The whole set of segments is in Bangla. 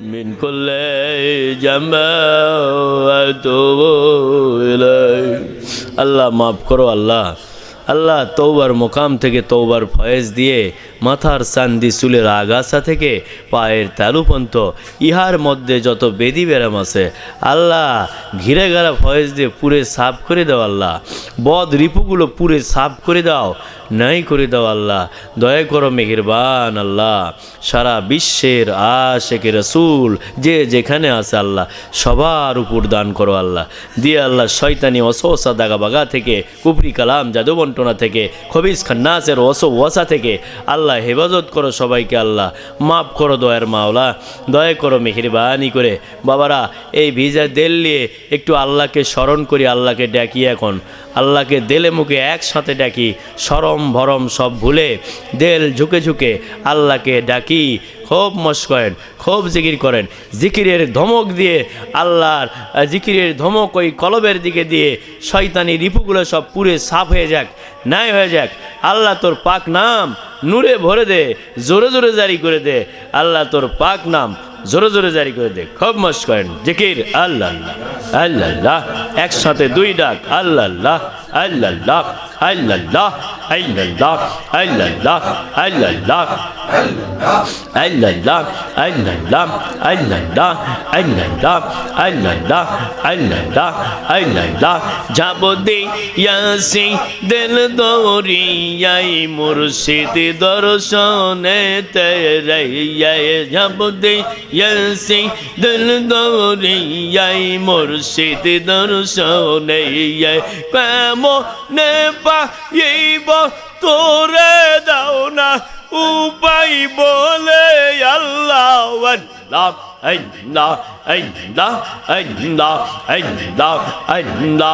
من كل جنب وأتوب إليك আল্লাহ মাফ করো আল্লাহ আল্লাহ তৌবার মোকাম থেকে তৌবার ফয়েজ দিয়ে মাথার চান্দি চুলের আগাছা থেকে পায়ের তালুপন্ত ইহার মধ্যে যত বেদি ব্যারাম আছে, আল্লাহ ঘিরে গেরা ফয়েজ দিয়ে পুরে সাফ করে দাও আল্লাহ। বদ রিপুগুলো পুরে সাফ করে দাও, নাই করে দাও আল্লাহ। দয়া করো মেহেরবান আল্লাহ, সারা বিশ্বের আশেকে রসুল যে যেখানে আছে আল্লাহ, সবার উপর দান করো আল্লাহ। দিয়ে আল্লাহ শয়তানি অসোসা দাগা বাগা থেকে কুপরি কালাম জাদু বন্টনা থেকে, খবিস খান্নাসের অসো ওয়াসা থেকে আল্লাহ হেফাজত করো সবাইকে আল্লাহ, মাফ করো দয়ার মাওলা, দয়া করো মেহেরবানি করে। বাবারা, এই ভিজা দেল নিয়ে একটু আল্লাহকে স্মরণ করি, আল্লাহকে ডাকি এখন। আল্লাহকে দেলে মুখে একসাথে ডাকি, সরম ভরম সব ভুলে দেল ঝুঁকে ঝুঁকে আল্লাহকে ডাকি। খুব মশ করেন, খুব জিকির করেন। জিকিরের ধমক দিয়ে আল্লাহর জিকিরের ধমক ওই কলবের দিকে দিয়ে শয়তানি রিপুগুলো সব পুরে সাফ হয়ে যাক নাই হয়ে যাক। আল্লাহ তোর পাক নাম নূরে ভরে দে, জোরে জোরে জারি করে দে। আল্লাহ তোর পাক নাম জোরে জোরে জারি করে দে। খুব মস্ত করেন। জিকির আল্লাহ আল্লাহ আল্লাহ একসাথে দুই ডাক আল্লাহ আল্লাহ আল্লাহ আল্লাহ দিল দরিয়াই মুর্শিদ দর্শনে তেরে যাব দে ইয়াসি দিল দরিয়াই মুর্শিদ দর্শনে কেমনে পাইব তোরে দাও না উপায় বলে আল্লাহ la en la en la en la en la en la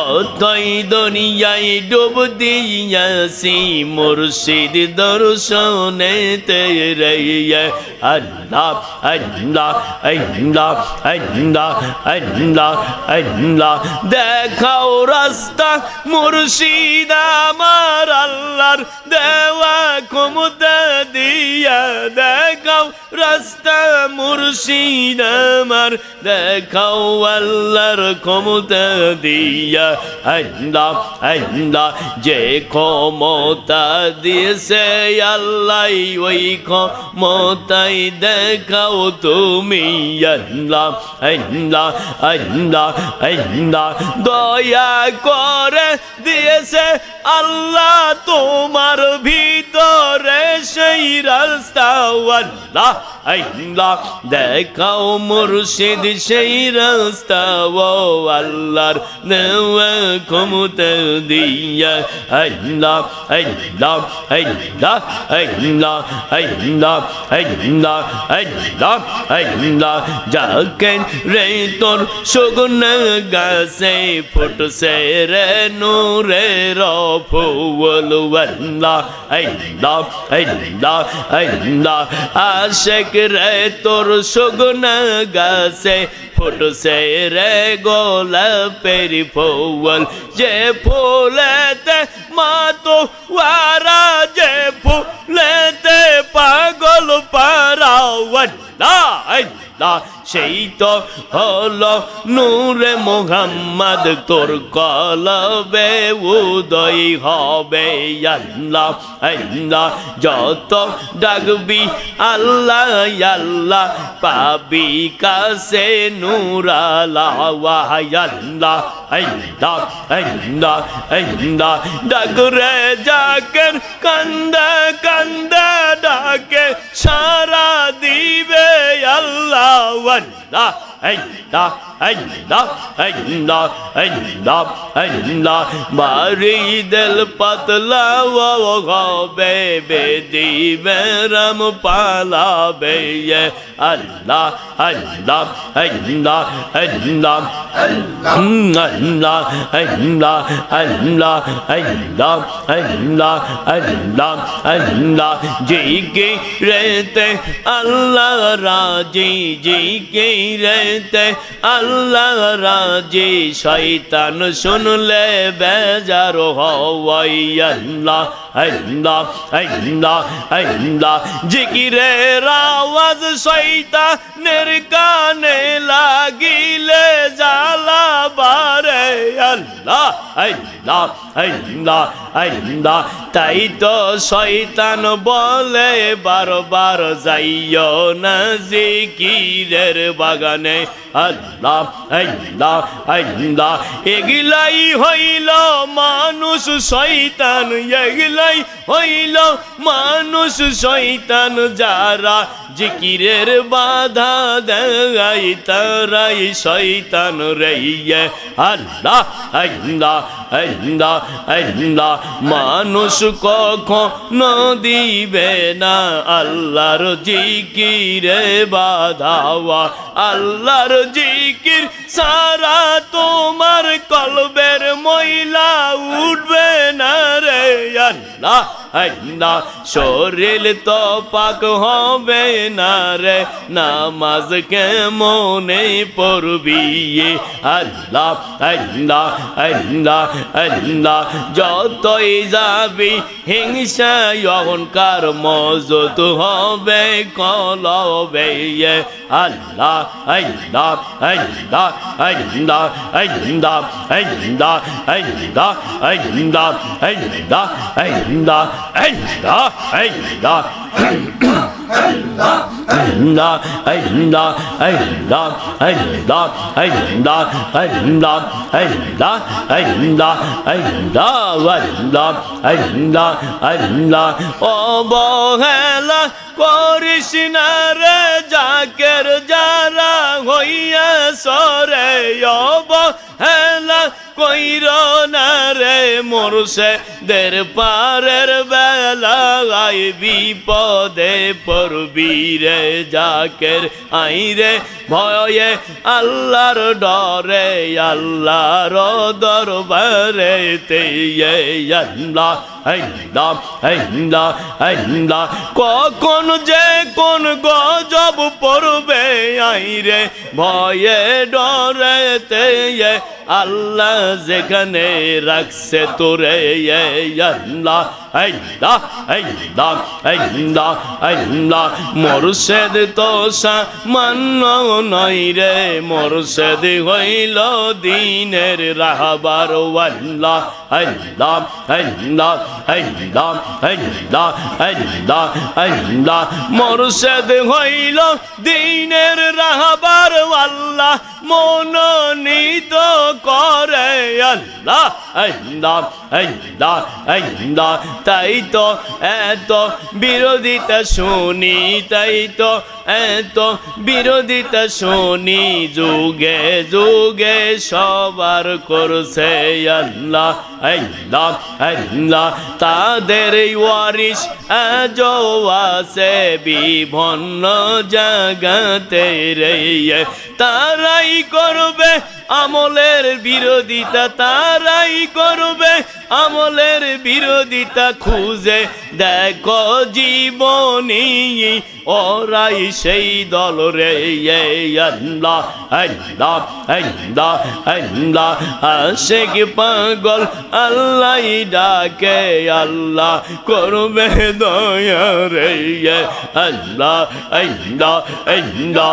অতই দুনিয়ায় ডুব দিয়াছি মুর্শিদ দর্শনে তেরাইয়া আল্লাহ আল্লাহ আল্লাহ আল্লাহ আল্লাহ আল্লাহ। দেখাও রাস্তা মুর্শিদ আমার আল্লাহর দেওয়া ক্ষমতা দিয়া দে রাস্তা মুর্শিদ আমার, দেখাও আল্লাহর ক্ষমতা দিয়া। আল্লাহ আল্লাহ যে ক্ষমতা দিয়েছে আল্লাহ, ওই ক্ষমতাই দেখাও তুমি। আল্লাহ আল্লাহ আল্লাহ আল্লাহ দয়া করে দিয়েছে আল্লাহ তোমার ভিতরে সেই রাস্তা। আল্লাহ আল্লাহ দেখাও মুর্শিদ সেই রাস্তা ও আল্লাহর নেওয়া ক্ষমতা দিয়া আল্লাহ আল্লাহ আল্লাহ আল্লাহ আল্লাহ আল্লাহ আল্লাহ আল্লাহ যাকে রে তোর সগুন গাছে ফুটছে রে নূরের ফুল আল্লাহ আল্লাহ আল্লাহ আল্লাহ আশেক রে, তোর সগুন গাছে ফুটছে রে গোলাপের ফুল। যে ফুলেতে মাতো ওয়ারা যে ফুলেতে পাগল পারাওয়াল্লা আল্লাহ সেই তো হলো নূরে মোহাম্মদ, তোর কলবে উদয় হবে আল্লাহ আল্লাহ। যত ডাকবি, আল্লাহ আল্লাহ। পাবি কাছে নূরালা আল্লাহ আল্লাহ আল্লাহ আল্লাহ। ডাকরে জাকের কান্দা কান্দা ডাকে, সারা দিবে আল্লাহ 来 বাড়ি দিল পাতলা ও হবে বেদি বেরম পালাবে আল্লাহ আল্লাহ আল্লাহ আল্লাহ আল্লাহ আল্লাহ আল্লাহ আল্লাহ আল্লাহ আল্লাহ আল্লাহ জি কে রেতে আল্লাহ রাজি জি কে তে আল্লাহ রাজি, শয়তান শুনলে বেজার হওয়াই আল্লাহ আল্লাহ আল্লাহ। জিকিরে রাওয়াজ শয়তানের কানে লাগিলে জালা বারে আল্লাহ আল্লাহ আল্লাহ আল্লাহ। তাই তো শয়তান বলে, বারবার যাইয় না জিকিরের বাগানে। আল্লাহ আল্লাহ আল্লাহ। এগুলাই হইল মানুষ শৈতান এগুলাই হইল মানুষ শৈতান যারা জিকিরের বাধা দেয় তারাই শয়তান রে আল্লাহ আল্লাহ আল্লাহ আল্লাহ, মানুষ কখনো দিবে না আল্লাহর জিকিরে বাধাওয়া আল্লাহর জিকির সারা তোমার কলবের মহিলা উঠবে না রে। আল্লাহ আল্লাহ শরীর তো পাক হবে না রে নামাজ কেমনে পড়বি আল্লাহ আল্লাহ আল্লাহ আল্লাহ যতই যাবি হিংসা অহংকার মজত হবে কলবে আল্লাহ আল্লাহ আল্লাহ আল্লাহ আল্লাহ আল্লাহ আল্লাহ আল্লাহ আল্লাহ আল্লাহ অবহেলা করিস না রে যাকের যারা হইয়া সরে অবহেলা কইর না রে মোরসে দের পারের বেলায় বিপদে পড়বি রে জাকের আই রে ভয়ে আল্লাহর ডরে, আল্লাহর দরবারে তে আল্লাহ আল্লাহ আল্লাহ আল্লাহ কখন যে কোন গজব পড়বে আই রে ভয়ে ডরেতে আল্লাহ যেখানে রাখছে তোরে আল্লাহ তো সামান্য নই রে, মোরশেদ হইল দিনের রাহবার আল্লাহ হইল দিনের রাহবার আল্লাহ মনোনীত করে আল্লাহ আল্লাহ আল্লাহ আল্লাহ। তাই তো এত বিরোধিতা শুনি, তাই তো এত বিরোধিতা শুনি। যুগে যুগে সবার করছে আল্লাহ আল্লাহ আল্লাহ। তাদের ওয়ারিস আছে, বিভিন্ন জাগাতে রে। তারাই করবে আমলের বিরোধিতা তারাই করবে। আমলের বিরোধিতা খুঁজে দেখো জীবনী ওরাই সেই দল রে আল্লাহ আল্লাহ পাগল আল্লাহ ডাকে আল্লাহ করবে দয়া রে আল্লাহ আল্লাহ আল্লাহ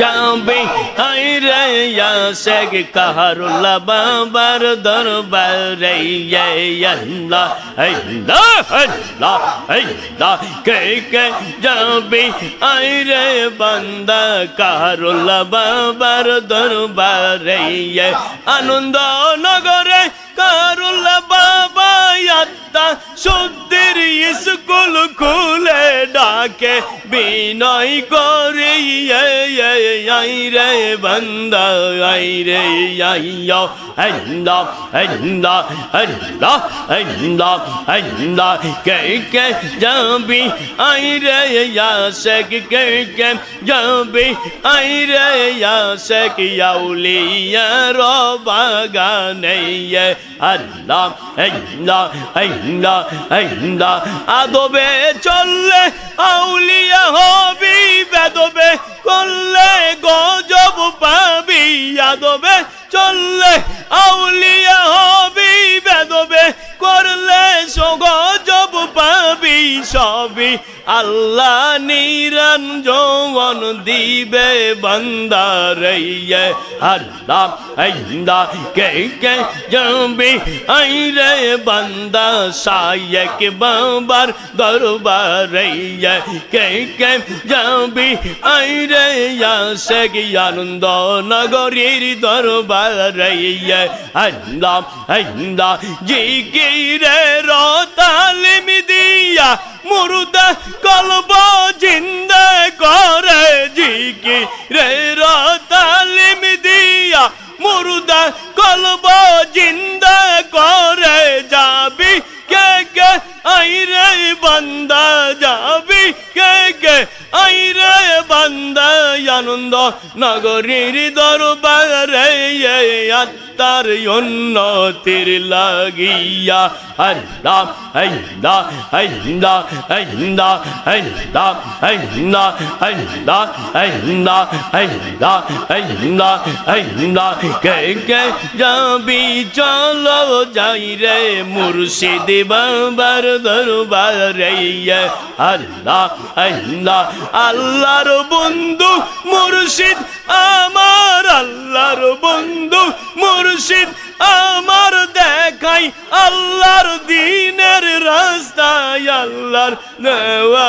যাবে আইরে শেখ কাহারুল্লাহ বাবার দরবার রে আল্লাহ আল্লাহ আল্লাহ আল্লাহ কে কে যাবে আইরে বান্দা কাহারুল্লাহ বাবার দরবার রে আনন্দ নগরে কারুল বাবা পিতা সত্যের স্কুল খুলে ডাকে, বিনয় করে আই রে বন্দা আই রে আইয়া আল্লাহ আল্লাহ আল্লাহ আল্লাহ আল্লাহ কে কে যাবি আই রে ইয়াসক কে কে যাবি আই রে ইয়াসক ইয়াউলিয়া রবাগানে আল্লাহ আল্লাহ আদবে চললে আউলিয়া হবি, বেদবে করলে গজব পাবি, আদবে চললে আউলিয়া হবি, বেদবে করলে সগজব পাবি, সবই আল্লাহ নিরঞ্জন দিবে বন্দারইয়ে। আল্লাহ আইন্দা কে কে জবি আইরে বন্দা সায়ক বাবার দরবারইয়ে। কে কে জবি আইরে আসে আনন্দ নগরীর দরবারইয়ে। আল্লাহ আইন্দা জি কি রে রতালিম দিয়া মুরুদা কলব জিন্দা করে জিকি রে রতালিম দিয়া। মুরুদা কলব জিন্দা করে যাবি। কে কে আই রে বান্দা যাবি। কে কে আই রে বান্দা। আনন্দ নগরীর দরবারে আত্মার উন্নতির লাগিয়া আল্লাহ আল্লাহ আল্লাহ আল্লাহ আল্লাহ আল্লাহ আল্লাহ আল্লাহ আল্লাহ আল্লাহ আল্লাহ কে কে যাবি চলো যাই রে মুর্শিদ বাবার দরবারে আল্লাহ আল্লাহ আল্লাহর বন্ধু মুর্শিদ আমার আল্লাহর বন্ধু মুর্শিদ আমার দেখাই আল্লাহর দিনের রাস্তায় আল্লাহর নেওয়া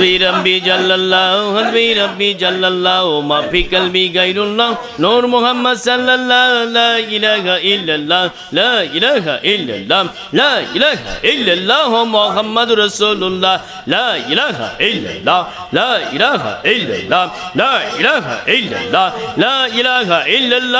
حسبي ربي جل الله حسبي ربي جل الله ما في قلبي غير الله نور محمد صلى الله لا اله الا الله لا اله الا الله لا اله الا الله محمد رسول الله لا اله الا الله لا اله الا الله لا اله الا الله لا اله الا الله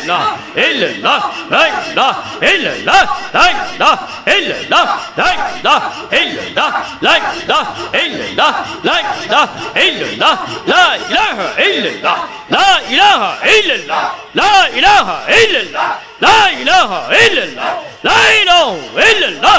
illallah illallah la ilaha illallah la ilaha illallah la ilaha illallah la ilaha illallah la ilaha illallah la ilaha illallah la ilaha illallah la ilaha illallah la ilaha illallah la ilaha illallah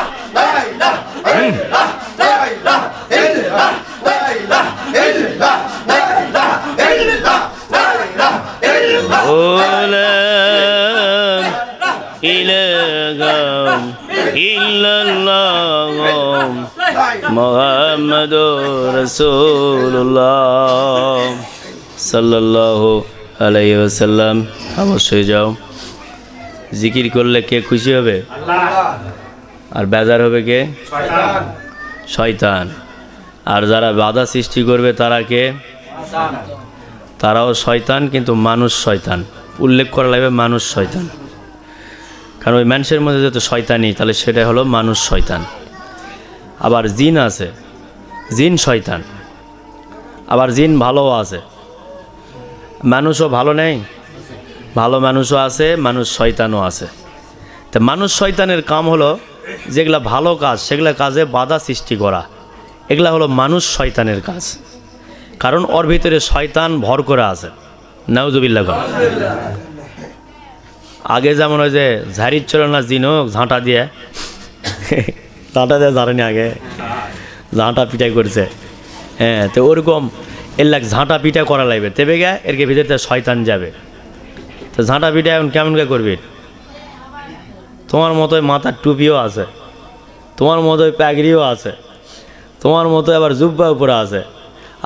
রসুল্লাহ সাল্লাহ আলাইসাল্লাম অবশ্যই যাও। জিকির করলে কে খুশি হবে? আর বেজার হবে কে? শয়তান। আর যারা বাধা সৃষ্টি করবে তারা কে? তারাও শয়তান কিন্তু মানুষ শয়তান। উল্লেখ করা লাগবে মানুষ শয়তান। কারণ ওই মানুষের মধ্যে যেহেতু শয়তানি তাহলে সেটা হলো মানুষ শয়তান। আবার জিন আছে। জিন শয়তান। আবার জিন ভালোও আছে। মানুষও ভালো নেই, ভালো মানুষও আছে, মানুষ শয়তানও আছে। তা মানুষ শয়তানের কাম হলো যেগুলা ভালো কাজ, সেগুলা কাজে বাধা সৃষ্টি করা। এগুলা হলো মানুষ শয়তানের কাজ। কারণ ওর ভিতরে শয়তান ভর করে আছে। নাউজুবিল্লা কর। আগে যেমন ওই যে ঝাড়ির ছিল না জিনক, ঝাঁটা দিয়ে ঝাঁটা দিয়ে ঝাড়েনি আগে। ঝাঁটা পিটাই করছে। হ্যাঁ তো ওরকম এর লাগ ঝাঁটা পিটা করা লাগবে। তেবে গে এর ভিতরে শয়তান যাবে। তো ঝাঁটা পিটা এখন কেমন কে করবি? তোমার মতোই মাথার টুপিও আছে। তোমার মতোই প্যাগরিও আছে। তোমার মতো আবার জুব্বা উপরে আছে।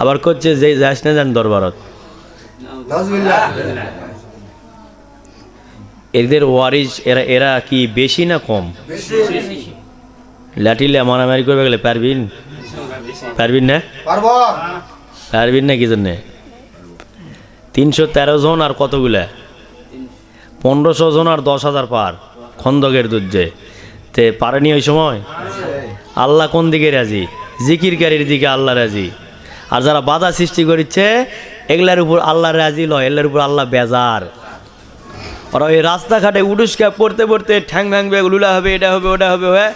আবার করছে যে যাস না যান দরবারত। এদের ওয়ারিস এরা এরা কি বেশি না কম? লাঠিলে মারামারি করবে গেলে পারবিন পারবিন না? পারব। পারবিন না কি জন্যে? তিনশো তেরো জন আর কতগুলা? পনেরোশো জন আর দশ হাজার পার খন্দকের দুর্যে তে পারেনি ওই সময়? আল্লাহ কোন দিকে রাজি? জিকিরকারীর দিকে আল্লাহ রাজি। আর যারা বাধা সৃষ্টি করিচ্ছে এগুলার উপর আল্লাহ রাজি লয় এগুলার উপর আল্লাহ বেজার। ওরা ওই রাস্তাঘাটে উডুসকা পড়তে পড়তে ঠ্যাং ভাঙবে লুলা হবে এটা হবে ওটা হবে হয়ে?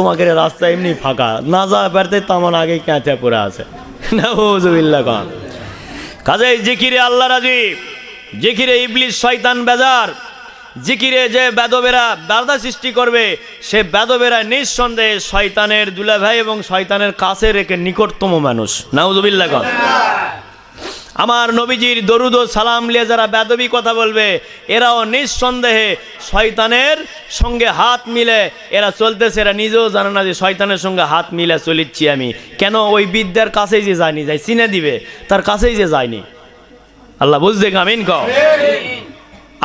তোমাকে রাস্তা এমনি ফাঁকা। না যা পারতে তেমন আগে ক্যাঁচা পড়ে আছে। না খান কাজেই জিকিরে আল্লাহ রাজি। জিকিরে ইবলিশ শয়তান বেজার। জিকিরে যে বেদবেরা বাধা সৃষ্টি করবে, সে বেদবেরা নিঃসন্দেহে শয়তানের দুলাভাই এবং শয়তানের কাছে রেখে নিকটতম মানুষ। নাউজুবিল্লা খান আমার নবীজির দরুদ ও সালাম লিয়ে যারা বেদবি কথা বলবে, এরাও নিঃসন্দেহে শয়তানের সঙ্গে হাত মিলে, এরা চলতেছে, এরা নিজেও জানে না যে শয়তানের সঙ্গে হাত মিলে চলিচ্ছি আমি। কেন ওই বিদ্যার কাছেই যে যায়নি? যাই চিনে দিবে, তার কাছেই যে যায়নি। আল্লাহ বুঝতে কামিন ক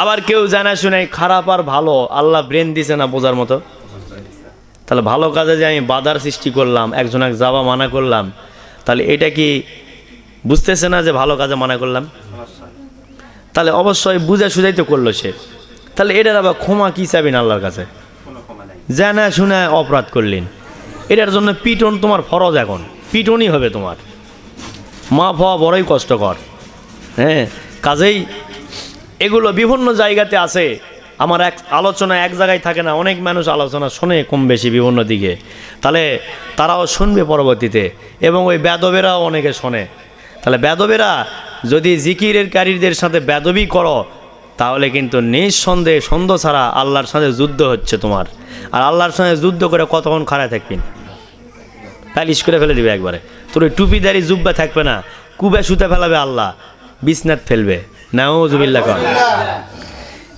আবার কেউ জানা শুনে খারাপ আর ভালো, আল্লাহ ব্রেন দিছে না বোঝার মতো? তাহলে ভালো কাজে যে আমি বাধার সৃষ্টি করলাম, একজন এক যাওয়া মানা করলাম, তাহলে এটা কি বুঝতেছে না যে ভালো কাজে মানা করলাম। তাহলে অবশ্যই বুঝে সুঝাই তো করল সে। তাহলে এটার আবার ক্ষমা কি চাবেন আল্লাহর কাছে? জানা শুনে অপরাধ করলেন। এটার জন্য পিটন তোমার ফরজ এখন। পিটনই হবে তোমার। মা হওয়া বড়ই কষ্টকর। হ্যাঁ কাজেই এগুলো বিভিন্ন জায়গাতে আছে। আমার এক আলোচনা এক জায়গায় থাকে না, অনেক মানুষ আলোচনা শোনে কম বেশি বিভিন্ন দিকে। তাহলে তারাও শুনবে পরবর্তীতে এবং ওই বেদবেরাও অনেকে শোনে। তাহলে বেদবেরা যদি জিকিরের কারীদের সাথে বেদবি করো, তাহলে কিন্তু নিঃসন্দেহে সন্দেহ ছাড়া আল্লাহর সাথে যুদ্ধ হচ্ছে তোমার। আর আল্লাহর সঙ্গে যুদ্ধ করে কতক্ষণ খাড়া থাকবেন প্যালিশ করে ফেলে দিবে একবারে। তোর ওই টুপিদারি জুব্বা থাকবে না, কুবে সুতে ফেলাবে আল্লাহ বিছনাথ ফেলবে। নাউজুবিল্লাহ কর।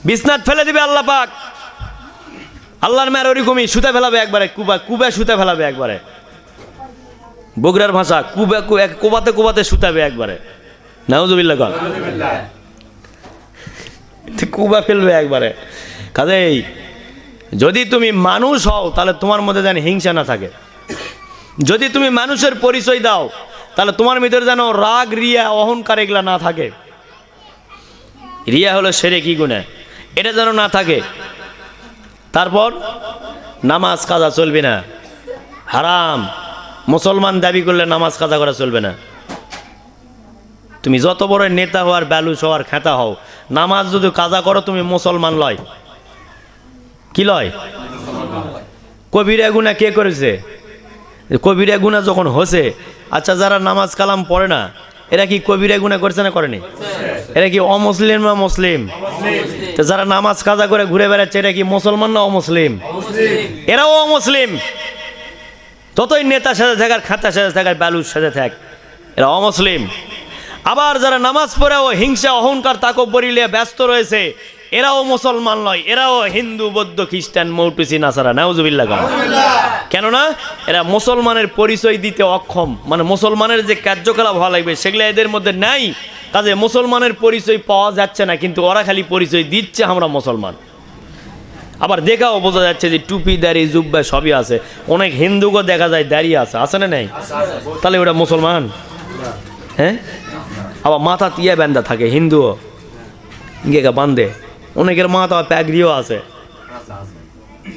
বিছনাথ ফেলে দিবে আল্লাহ পাক। আল্লাহর মেয়ের ওরকমই সুতে ফেলাবে একবারে, কুবা কুবে সুতে ফেলাবে একবারে। বগুড়ার ভাষা কুবে কোবাতে কোবাতে শুতাবে একবারে। নাউজুবিল্লাহ কর কুবা ফেলবে একবারে। কাজেই যদি তুমি মানুষ হও, তাহলে তোমার মধ্যে যেন হিংসা না থাকে। যদি তুমি মানুষের পরিচয় দাও, তাহলে তোমার ভিতরে যেন রাগ, রিয়া, অহংকার এগুলা না থাকে। রিয়া হলো সেরে কি গুণে? এটা যেন না থাকে। তারপর নামাজ, কাজা চলবে না। হারাম। মুসলমান দাবি করলে নামাজ কাজা করা চলবে না। তুমি যত বড় নেতা হওয়ার ব্যালুস হওয়ার খেতা হও, নামাজ যদি কাজা করো, তুমি মুসলমান লয়। কি লয়? কবিরা গুণা কে করেছে? কবিরা গুণা যখন হসে আচ্ছা যারা নামাজ কালাম পড়ে না, এরা কি কবিরা গুণা করছে না করেনি? এরা কি অমুসলিম না মুসলিম? তো যারা নামাজ কাজা করে ঘুরে বেড়াচ্ছে, এরা কি মুসলমান না অমুসলিম? এরাও অমুসলিম। ততই নেতা সাথে থাকার খাতা সাথে থাকার ব্যালুর সাথে থাক। এরা অমুসলিম। আবার যারা নামাজ পড়ে ও হিংসা, অহংকার, তাকব্বরি নিয়ে ব্যস্ত রয়েছে, এরাও মুসলমান নয়, এরাও হিন্দু, বৌদ্ধ, খ্রিস্টান মৌটুসি নাসারা, নাউজুবিল্লাহ কেননা এরা মুসলমানের পরিচয় দিতে অক্ষম। মানে মুসলমানের যে কার্যকলাপ হওয়া লাগবে সেগুলো এদের মধ্যে নাই। কাজে মুসলমানের পরিচয় পাওয়া যাচ্ছে না, কিন্তু ওরা খালি পরিচয় দিচ্ছে আমরা মুসলমান। আবার দেখাও বোঝা যাচ্ছে যে টুপি দাড়ি জুব্বা সবই আছে। অনেক হিন্দুকে দেখা যায় দাঁড়িয়ে আছে। আছে না নেই? তাহলে ওটা মুসলমান? হ্যাঁ? আবার মাথা তিয়া ব্যান্দা থাকে হিন্দুও। গেগা বান্ধে। অনেকের মাথা প্যাগরিও আছে।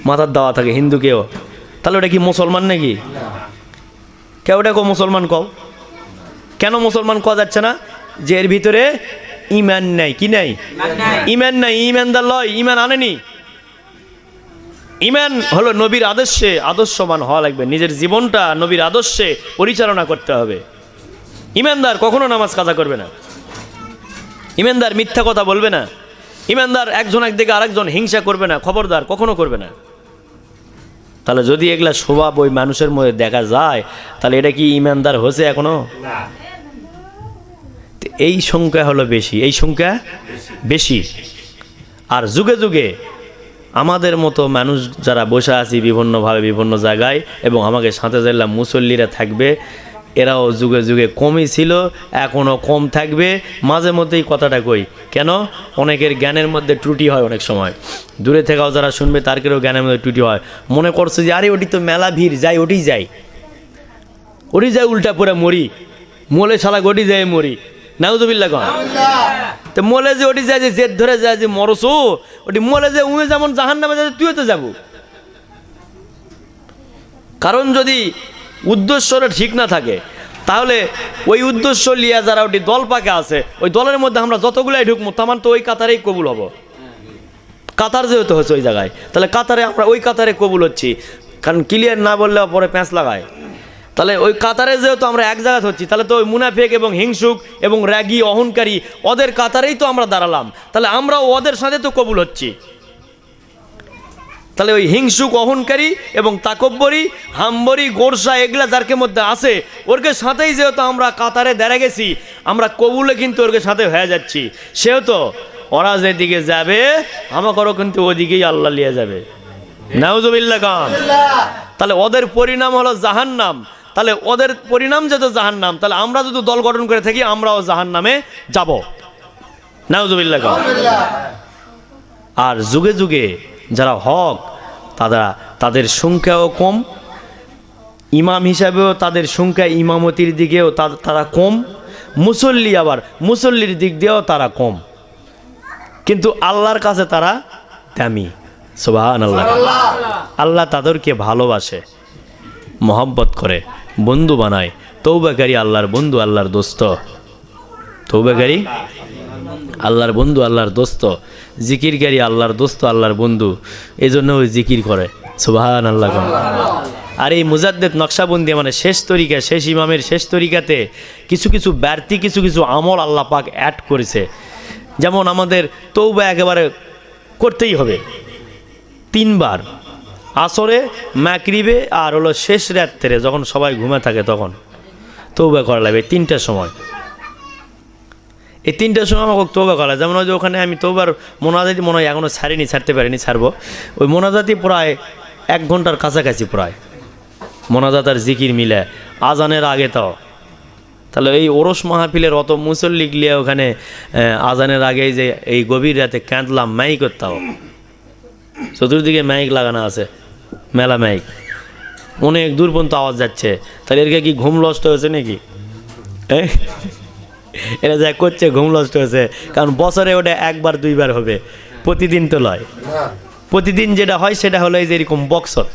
মাথার দেওয়া থাকে হিন্দুকেও। তাহলে ওটা কি মুসলমান নাকি? কেউ ওটা কো মুসলমান কও? কেন মুসলমান কওয়া যাচ্ছে না? যে এর ভিতরে ইমান নাই। কি নাই। ইমান নাই ইমানদার লয় ইমান আনেনি? ইমান হলো নবীর আদর্শে আদর্শমান হওয়া লাগবে। নিজের জীবনটা নবীর আদর্শে পরিচালনা করতে হবে। ইমানদার কখনো নামাজ কাজা করবে না। ইমানদার মিথ্যা কথা বলবে না। ইমানদার একজন একদিকে আরেকজন হিংসা করবে না খবরদার কখনো করবে না। তাহলে যদি এগুলা স্বভাব ওই মানুষের মধ্যে দেখা যায় তাহলে এটা কি ইমানদার হয়েছে এখনও? তো এই সংখ্যা হলো বেশি। এই সংখ্যা বেশি। আর যুগে যুগে আমাদের মতো মানুষ যারা বসে আছি বিভিন্নভাবে বিভিন্ন জায়গায় এবং আমাকে সাথে যাইলাম মুসল্লিরা থাকবে, এরাও যুগে যুগে কমই ছিল, এখনও কম থাকবে। মাঝে মধ্যেই কথাটা কই, কেন? অনেকের জ্ঞানের মধ্যে ত্রুটি হয় অনেক সময়। দূরে থেকেও যারা শুনবে তারকেরও জ্ঞানের মধ্যে ত্রুটি হয়। মনে করছে যে, আরে, ওটি তো মেলা ভিড়, যাই ওটি যাই। ওটি যাই, উল্টা পরে মরি। মোলে শালা গটি যায় মরি। নাউজুবিল্লা কন। তো মোলে যে ওটি যায় যে জেদ ধরে যায় যে মরসো ওটি মোলে যে উমে যেমন জাহান নামে যায় তুইও তো যাব। কারণ যদি উদ্দেশ্যটা ঠিক না থাকে তাহলে ওই উদ্দেশ্য লিয়া যারা ওটি দল পাকে আছে ওই দলের মধ্যে আমরা যতগুলাই ঢুকবো তামান তো ওই কাতারেই কবুল হব। কাতার যেহেতু হচ্ছে ওই জায়গায় তাহলে কাতারে আমরা ওই কাতারে কবুল হচ্ছি। কারণ ক্লিয়ার না বললে পরে প্যাঁচ লাগায়। তাহলে ওই কাতারে যেহেতু আমরা এক জায়গায় হচ্ছি তাহলে তো ওই মুনাফেক এবং হিংসুক এবং র্যাগি অহংকারী ওদের কাতারেই তো আমরা দাঁড়ালাম। তাহলে আমরাও ওদের সাথে তো কবুল হচ্ছি। তাহলে ওই হিংসুক অহংকারী এবং তাকব্বরি হাম্বরি গোরসা এগুলা যারকে মধ্যে আছে ওরকে সাথেই যেহেতু আমরা কাতারে দাঁড়া গেছি আমরা কবুলে কিন্তু ওরকে সাথে হয়ে যাচ্ছি। সেও তো ওরা যেদিকে যাবে আমাকেও কিন্তু ওদিকেই আল্লাহ নিয়ে যাবে। নাউজুবিল্লা খান তাহলে ওদের পরিণাম হলো জাহান্নাম। তাহলে ওদের পরিণাম যেহেতু জাহান্নাম তাহলে আমরা যদি দল গঠন করে থাকি আমরাও জাহান্নামে যাব। নাউজুবিল্লা আর যুগে যুগে যারা হক তারা তাদের সংখ্যাও কম। ইমাম হিসাবেও তাদের সংখ্যা ইমামতির দিকেও তারা কম। মুসল্লি আবার মুসল্লির দিক দিয়েও তারা কম। কিন্তু আল্লাহর কাছে তারা দামি। সোবাহান আল্লাহ আল্লাহ তাদেরকে ভালোবাসে। মহব্বত করে, বন্ধু বানায়। তৌবাকারী আল্লাহর বন্ধু, আল্লাহর দোস্ত। তৌবাকারী? আল্লাহর বন্ধু, আল্লাহর দোস্ত। জিকিরকারী আল্লাহর দোস্ত, আল্লাহর বন্ধু। এই জন্য ওই জিকির করে। সুবাহান আল্লাহ। আর এই মুজাদ্দেদ নকশাবন্দি মানে শেষ তরিকা, শেষ ইমামের শেষ তরিকাতে কিছু কিছু ব্যর্থী, কিছু কিছু আমল আল্লাহ পাক অ্যাড করেছে। যেমন আমাদের তৌবা একেবারে করতেই হবে। তিনবার। আসরে ম্যাকরিবে আর হলো শেষ রাত্রে যখন সবাই ঘুমে থাকে তখন। তৌবা করা লাগবে তিনটার সময়। এই তিনটার সময় আমাকে তোবা করা যেমন যে ওখানে আমি তোবার মোনাজাতি মনে হয় এখনও ছাড়িনি, ছাড়তে পারিনি, ছাড়বো। ওই মোনাজাতি প্রায় এক ঘণ্টার কাছাকাছি প্রায়। মোনাজাত আর জিকির মিলে। আজানের আগে তাও তাহলে এই ওরস মাহফিলের অত মুসল্লিক গিয়ে ওখানে আজানের আগে যে এই গভীর রাতে কাঁদলাম মাইক করতাও চতুর্দিকে মাইক লাগানো আছে। মেলা মাইক অনেক দূর পর্যন্ত আওয়াজ যাচ্ছে। তাহলে এরকে কি ঘুম নষ্ট হয়েছে নাকি? এরা যা করছে ঘুম নষ্ট হয়েছে। কারণ বছরে ওটা একবার, দুইবার হবে। প্রতিদিন তো লয়। প্রতিদিন যেটা হয় সেটা হলো এই যে এরকম বক্সত।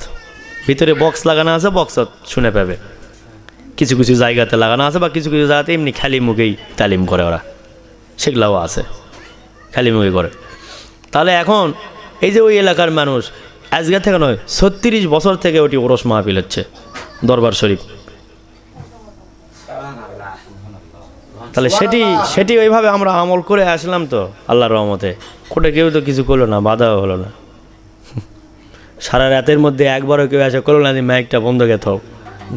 ভিতরে বক্স লাগানো আছে, বক্সত শুনে পাবে। কিছু কিছু জায়গাতে লাগানো আছে বা কিছু কিছু জায়গাতে এমনি খালি মুখেই তালিম করে ওরা। সেগুলাও আছে। খালি মুখে করে। তাহলে এখন এই যে ওই এলাকার মানুষ আজকে থেকে নয় ছত্রিশ বছর থেকে ওটি ওরস মাহফিল হচ্ছে দরবার শরীফ। তাহলে সেটি সেটি ওইভাবে আমরা আমল করে আসলাম তো আল্লাহর রহমতে। কোটা কেউ তো কিছু করল না বাধাও হলো না। সারা রাতের মধ্যে একবারও কেউ আসে করল না যে মাইকটা বন্ধ কে থাও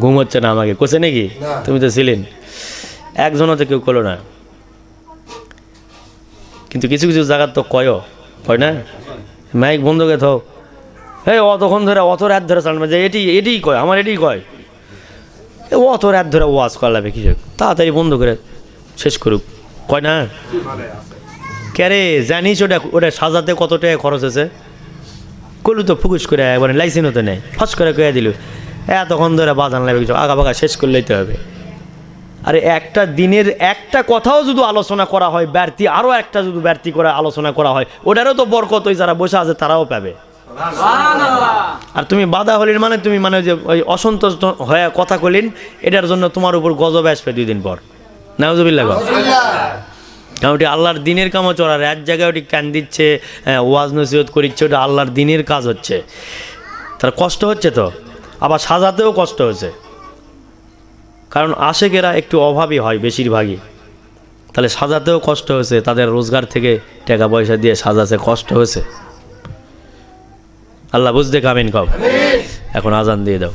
ঘুম হচ্ছে না আমাকে। কোসে নাকি? তুমি তো ছিলেন। একজনও তো কেউ করল না। কিন্তু কিছু কিছু জায়গার তো কয়ও কয় না? মাইক বন্ধ গে থাও। এই অতক্ষণ ধরে অত রাত ধরে চালানো যে এটি, এটিই কয়, আমার এটিই কয়। অত রাত ধরে ওয়াজ করা লাগবে কিছু তাড়াতাড়ি বন্ধ করে শেষ করুক। কয় না? ক্যারে জানিস ওটা ওটা সাজাতে কত টাকা খরচ হয়েছে কলু তো ফুকুস করে একবার লাইসেন্স হতে নেই। ফস করে কয়ে দিল। এতক্ষণ ধরে বাজান লাগবে কিছু। আগা বাগা শেষ করলেই তো হবে। আরে একটা দিনের একটা কথাও যদি আলোচনা করা হয়, ব্যর্থী আরও একটা যদি ব্যর্থী করে আলোচনা করা হয়, ওটারও তো বরকত ওই যারা বসে আছে, তারাও পাবে। আর তুমি বাধা হলিন মানে তুমি মানে যে ওই অসন্তোষ হয়ে কথা কলিন এটার জন্য তোমার উপর গজব আসবে দুই দিন পর। নাউজুবিল্লাহ গো। কারণ ওটি আল্লাহর দিনের কামও চড়ার এক জায়গায় ওটি ক্যান দিচ্ছে হ্যাঁ, ওয়াজ নসিহত করিচ্ছে ওটা আল্লাহর দিনের কাজ হচ্ছে। তার কষ্ট হচ্ছে তো আবার সাজাতেও কষ্ট হচ্ছে কারণ আশেকেরা একটু অভাবী হয় বেশিরভাগই। তাহলে সাজাতেও কষ্ট হয়েছে তাদের রোজগার থেকে টাকা পয়সা দিয়ে সাজাতে কষ্ট হয়েছে। আল্লাহ বুঝতে কামিন কব। এখন আজান দিয়ে দাও।